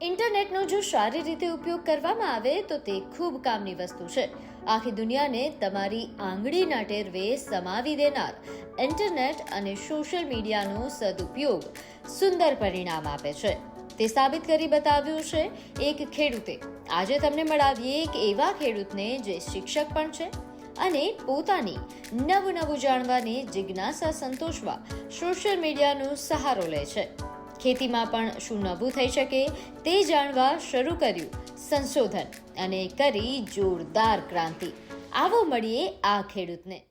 ઇન્ટરનેટનો જો સારી રીતે ઉપયોગ કરવામાં આવે તો તે ખૂબ કામની વસ્તુ છે. આખી દુનિયાને તમારી આંગળીના ટેરવે સમાવી દેનાર ઇન્ટરનેટ અને સોશિયલ મીડિયાનો સદુપયોગ સુંદર પરિણામ આપે છે. તે સાબિત કરી બતાવ્યું છે એક ખેડૂતે. આજે તમને મળાવીએ એક એવા ખેડૂતને જે શિક્ષક પણ છે અને પોતાની નવું નવું જાણવાની જિજ્ઞાસા સંતોષવા સોશિયલ મીડિયાનો સહારો લે છે. ખેતીમાં પણ શું નવું થઈ શકે તે જાણવા શરૂ કર્યું સંશોધન અને કરી જોરદાર ક્રાંતિ. આવો મળીએ આ ખેડૂતને.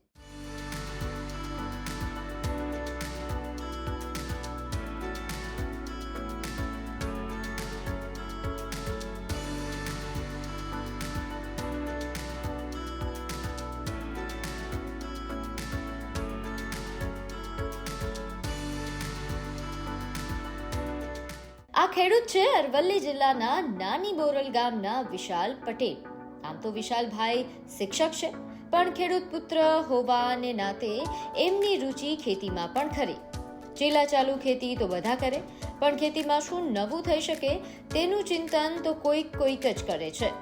આ ખેડૂત છે અરવલ્લી જિલ્લાના નાની બોરલ ગામના વિશાલ પટેલ. આમ તો વિશાલભાઈ શિક્ષક છે, પણ ખેડૂત પુત્ર હોવાને નાતે એમની રુચિ ખેતીમાં પણ ખરી. ચીલા ચાલુ ખેતી તો બધા કરે, પણ ખેતીમાં શું નવું થઈ શકે તેનું ચિંતન તો કોઈક કોઈક જ કરે છે.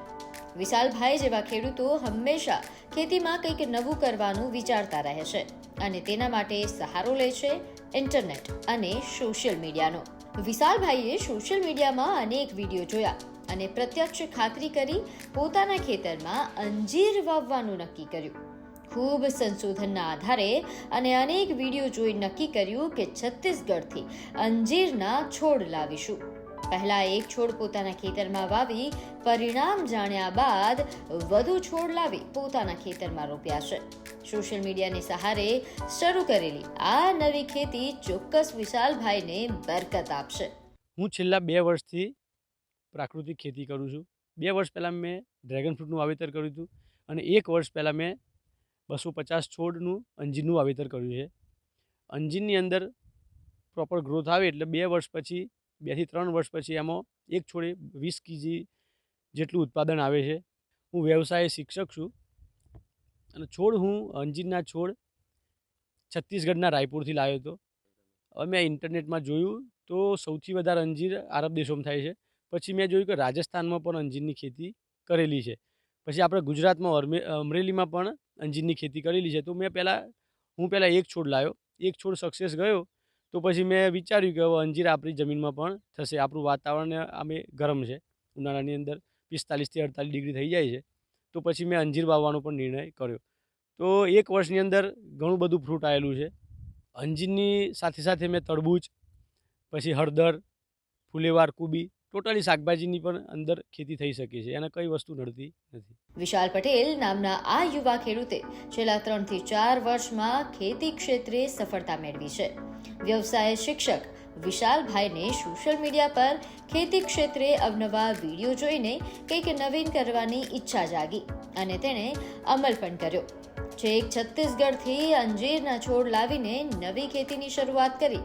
વિશાલભાઈ જેવા ખેડૂતો હંમેશા ખેતીમાં કંઈક નવું કરવાનું વિચારતા રહે છે અને તેના માટે સહારો લે છે ઇન્ટરનેટ અને સોશિયલ મીડિયાનો. વિશાલભાઈએ સોશિયલ મીડિયામાં અનેક વીડિયો જોયા અને પ્રત્યક્ષ ખાતરી કરી પોતાના ખેતરમાં અંજીર વાવવાનું નક્કી કર્યું. ખૂબ સંશોધનના આધારે અને અનેક વીડિયો જોઈ નક્કી કર્યું કે છત્તીસગઢથી અંજીરના છોડ લાવીશું. પહેલા એક છોડ પોતાના ખેતરમાં વાવી, પરિણામ જાણ્યા બાદ વધુ છોડ લાવી પોતાના ખેતરમાં રોપ્યા છે. સોશિયલ મીડિયાને સહારે શરૂ કરેલી આ નવી ખેતી ચોક્કસ વિશાલભાઈને બરકત આપશે. હું છેલ્લા બે વર્ષથી પ્રાકૃતિક ખેતી કરું છું. બે વર્ષ પહેલાં મેં ડ્રેગન ફ્રૂટનું વાવેતર કર્યું હતું અને એક વર્ષ પહેલાં મેં બસો પચાસ છોડનું અંજીરનું વાવેતર કર્યું છે. અંજીરની અંદર પ્રોપર ગ્રોથ આવે એટલે બે વર્ષ પછી બેથી ત્રણ વર્ષ પછી એમાં એક છોડે વીસ કેજી જેટલું ઉત્પાદન આવે છે. હું વ્યવસાય શિક્ષક છું અને છોડ હું અંજીરના છોડ છત્તીસગઢના રાયપુરથી લાવ્યો હતો. હવે મેં ઇન્ટરનેટમાં જોયું તો સૌથી વધારે અંજીર આરબ દેશોમાં થાય છે. પછી મેં જોયું કે રાજસ્થાનમાં પણ અંજીરની ખેતી કરેલી છે. પછી આપણે ગુજરાતમાં અમરેલીમાં પણ અંજીરની ખેતી કરેલી છે. તો મેં પહેલાં, હું પહેલાં એક છોડ લાવ્યો. એક છોડ સક્સેસ ગયો તો પછી મેં વિચાર્યું કે હવે અંજીર આપણી જમીનમાં પણ થશે. આપણું વાતાવરણ અમે ગરમ છે. ઉનાળાની અંદર પિસ્તાલીસથી અડતાલીસ ડિગ્રી થઈ જાય છે. તો પછી મેં અંજીર વાવવાનો પણ નિર્ણય કર્યો. તો એક વર્ષની અંદર ઘણું બધું ફ્રૂટ આવેલું છે. અંજીરની સાથે સાથે મેં તરબૂચ, પછી હળદર, ફુલેવાર, કુબી ટોટલી શાકભાજીની પણ અંદર ખેતી થઈ શકે છે, એને કઈ વસ્તુ નડતી નથી. વિશાલ પટેલ નામના આ યુવા ખેડૂતે છેલ્લા ત્રણથી ચાર વર્ષમાં ખેતી ક્ષેત્રે સફળતા મેળવી છે. વ્યવસાય શિક્ષક વિશાલભાઈને સોશિયલ મીડિયા પર ખેતી ક્ષેત્રે અવનવા વીડિયો જોઈને કંઈક નવીન કરવાની ઈચ્છા જાગી અને તેણે અમલ પણ કર્યો. છેક છત્તીસગઢથી અંજીરના છોડ લાવીને નવી ખેતીની શરૂઆત કરી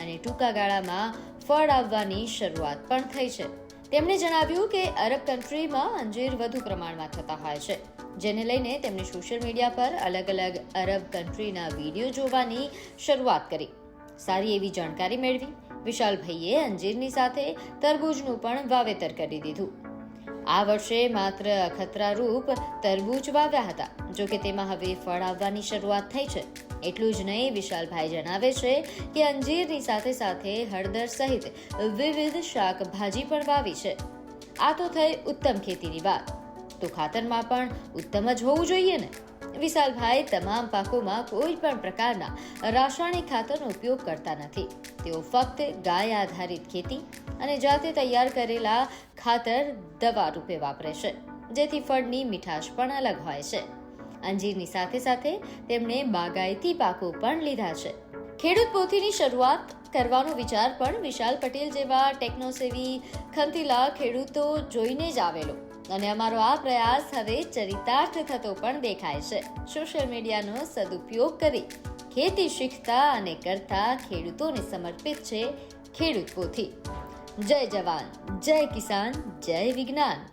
અને ટૂંકા ગાળામાં ફળ આવવાની શરૂઆત પણ થઈ છે. તેમણે જણાવ્યું કે અરબ કન્ટ્રીમાં અંજીર વધુ પ્રમાણમાં થતા હોય છે, જેને લઈને તેમણે સોશિયલ મીડિયા પર અલગ અલગ અરબ કન્ટ્રીના વીડિયો જોવાની શરૂઆત કરી. સારી એવી જાણકારી મેળવી, વિશાલભાઈએ અંજીરની સાથે તરબૂજનું પણ વાવેતર કરી દીધું. આ વર્ષે માત્ર અખતરારૂપ તરબૂચ વાવ્યા હતા જો કે તેમાં હવે ફળ આવવાની શરૂઆત થઈ છે. એટલું જ નહીં, વિશાલભાઈ જણાવે છે કે અંજીરની સાથે સાથે હળદર સહિત વિવિધ શાકભાજી પણ વાવી છે. આ તો થઈ ઉત્તમ ખેતીની વાત. તો ખાતરમાં પણ ઉત્તમ જ હોવું જોઈએ ને? વિશાલભાઈ તમામ પાકોમાં કોઈ પણ પ્રકારના રાસાયણિક ખાતરનો ઉપયોગ કરતા નથી. તેઓ ફક્ત ગાય આધારિત ખેતી અને જાતે તૈયાર કરેલા ખાતર દવા રૂપે વાપરે છે, જેથી ફળની મીઠાશ પણ અલગ હોય છે. અંજીરની સાથે સાથે તેમણે બાગાયતી પાકો પણ લીધા છે. ખેડૂત પોથીની શરૂઆત કરવાનો વિચાર પણ વિશાલ પટેલ જેવા ટેકનોસેવી ખંતીલા ખેડૂતો જોઈને જ આવેલો. અને અમારો આ પ્રયાસ હવે ચરિતાર્થ થતો પણ દેખાય છે. સોશિયલ મીડિયાનો સદુપયોગ કરી ખેતી શીખતા અને કરતા ખેડૂતોને સમર્પિત છે ખેડૂત પોથી. જય જવાન, જય કિસાન, જય વિજ્ઞાન.